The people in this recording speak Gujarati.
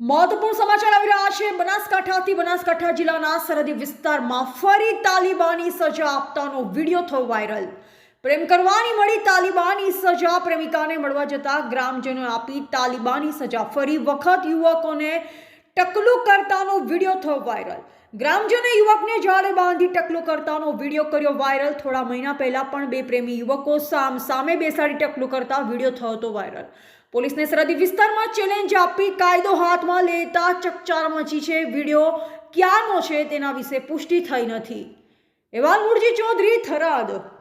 મહત્વપૂર્ણ સમાચાર આવી રહ્યા છે. બનાસકાંઠાથી બનાસકાંઠા જિલ્લાના સરહદી વિસ્તારમાં ફરી તાલિબાની સજા આપતાનો વીડિયો થયો વાયરલ. પ્રેમ કરવાની મળી તાલિબાની સજા. પ્રેમિકાને મળવા જતા ગ્રામજનોએ આપી તાલિબાની સજા. ફરી વખત યુવકોને ટકલું કરતાનો વીડિયો થયો વાયરલ. ગ્રામજને યુવકને જાળે બાંધી ટકલું કરતાનો વીડિયો કર્યો વાયરલ. થોડા મહિના પહેલા પણ બે પ્રેમી યુવકો સામ સામે બેસાડી ટકલું કરતા વીડિયો થયો હતો વાયરલ. પોલીસને સરહદી વિસ્તારમાં ચેલેન્જ આપી કાયદો હાથમાં લેતા ચકચાર મચી છે. વીડિયો ક્યાંનો છે તેના વિશે પુષ્ટિ થઈ નથી. એવાલ મુરજી ચૌધરી થરાદ.